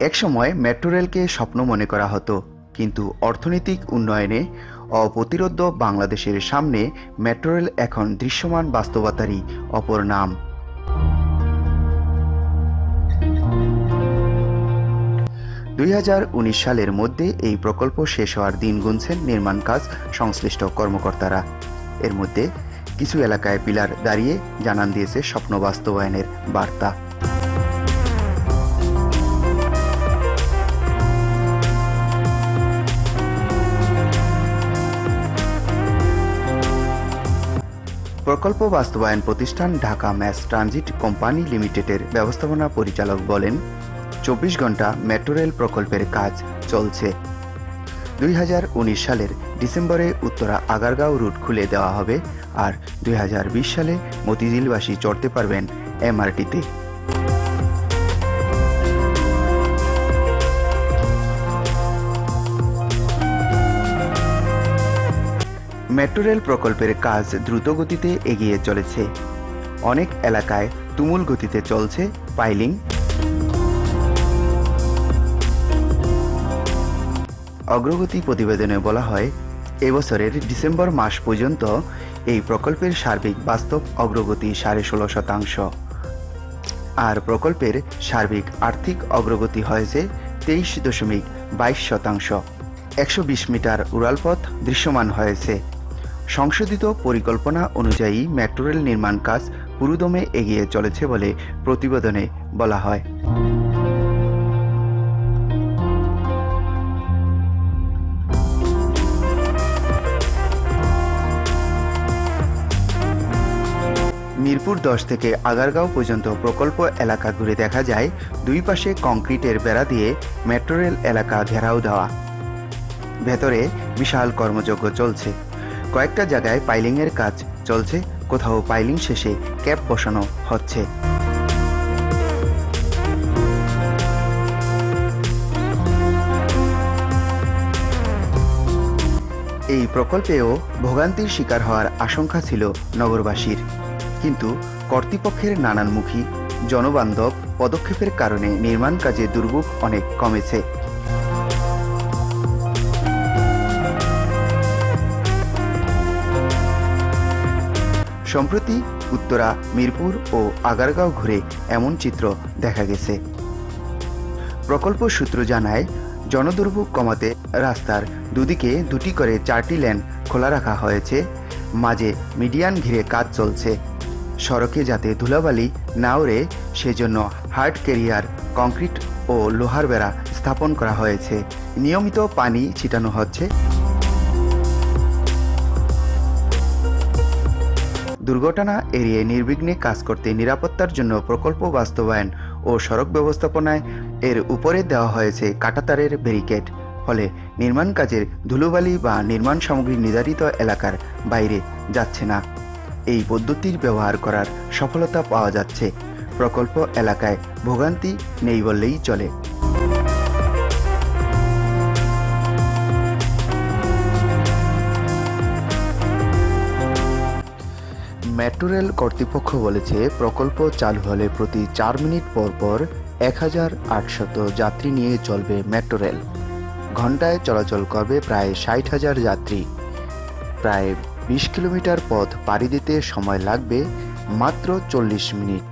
একসময় মেট্রো রেলকে স্বপ্ন মনে করা হতো, কিন্তু অর্থনৈতিক উন্নয়নে অপ্রতিরোধ্য বাংলাদেশের সামনে মেট্রো রেল এখন দৃশ্যমান বাস্তবতারই অপর নাম। দুই হাজার উনিশ সালের মধ্যে এই প্রকল্প শেষ হওয়ার দিন গুনছেন নির্মাণ কাজ সংশ্লিষ্ট কর্মকর্তারা। এর মধ্যে কিছু এলাকায় পিলার দাঁড়িয়ে জানান দিয়েছে স্বপ্ন বাস্তবায়নের বার্তা। প্রকল্প বাস্তবায়ন প্রতিষ্ঠান ঢাকা ম্যাস ট্রানজিট কোম্পানি লিমিটেডের ব্যবস্থাপনা পরিচালক বলেন, চব্বিশ ঘণ্টা মেট্রো রেল প্রকল্পের কাজ চলছে। দুই হাজার উনিশ সালের ডিসেম্বরে উত্তরা আগারগাঁও রুট খুলে দেওয়া হবে আর দুই হাজার বিশ সালে মতিঝিলবাসী চড়তে পারবেন এমআরটিতে। মেট্রো রেল প্রকল্পের কাজ দ্রুত গতিতে এগিয়ে চলেছে। অনেক এলাকায় তুমুল গতিতে চলছে পাইলিং। অগ্রগতি প্রতিবেদনে বলা হয়, এবছরের ডিসেম্বর মাস পর্যন্ত এই প্রকল্পের সার্বিক বাস্তব অগ্রগতি সাড়ে ষোলো শতাংশ। আর প্রকল্পের সার্বিক আর্থিক অগ্রগতি হয়েছে তেইশ দশমিক বাইশ শতাংশ। একশো বিশ মিটার উড়ালপথ দৃশ্যমান হয়েছে। সংশোধিত পরিকল্পনা অনুযায়ী মেট্রো রেল নির্মাণ কাজ পুরুদমে এগিয়ে চলেছে বলে প্রতিবেদনে বলা হয়। মিরপুর দশ থেকে আগারগাঁও পর্যন্ত প্রকল্প এলাকা ঘুরে দেখা যায়, দুই পাশে কংক্রিটের বেড়া দিয়ে মেট্রো রেল এলাকা ঘেরাও দেওয়া। ভেতরে বিশাল কর্মযজ্ঞ চলছে। কয়েকটা জায়গায় পাইলিংয়ের কাজ চলছে। কোথাও পাইলিং শেষে ক্যাপ বসানো হচ্ছে। এই প্রকল্পেও ভোগান্তির শিকার হওয়ার আশঙ্কা ছিল নগরবাসীর। কিন্তু কর্তৃপক্ষের নানানমুখী জনবান্ধব পদক্ষেপের কারণে নির্মাণ কাজে দুর্ভোগ অনেক কমেছে। সম্প্রতি উত্তরা, মিরপুর ও আগারগাঁও ঘুরে এমন চিত্র দেখা গেছে। প্রকল্প সূত্র জানায়, জনদুর্ভোগ কমাতে রাস্তার দুদিকে দুটি করে চারটি লেন খোলা রাখা হয়েছে। মাঝে মিডিয়ান ঘিরে কাজ চলছে। সড়কে যাতে ধুলাবালি না ওড়ে, সেজন্য হার্ড ক্যারিয়ার কংক্রিট ও লোহার বেড়া স্থাপন করা হয়েছে। নিয়মিত পানি ছিটানো হচ্ছে। দুর্ঘটনা এড়িয়ে নির্বিঘ্নে কাজ করতে নিরাপত্তার জন্য প্রকল্প বাস্তবায়ন ও সড়ক ব্যবস্থাপনায় এর উপরে দেওয়া হয়েছে কাটাতারের ব্যারিকেড। ফলে নির্মাণ কাজের ধুলোবালি বা নির্মাণ সামগ্রী নির্ধারিত এলাকার বাইরে যাচ্ছে না। এই পদ্ধতির ব্যবহার করার সফলতা পাওয়া যাচ্ছে। প্রকল্প এলাকায় ভোগান্তি নেই বললেই চলে। মেট্রো রেল কর্তৃপক্ষ বলেছে, প্রকল্প চালু হলে প্রতি চার মিনিট পর পর এক হাজার আটশত যাত্রী নিয়ে চলবে মেট্রো রেল। ঘন্টায় চলাচল করবে প্রায় ষাট হাজার যাত্রী। প্রায় বিশ কিলোমিটার পথ পাড়ি দিতে সময় লাগবে মাত্র চল্লিশ মিনিট।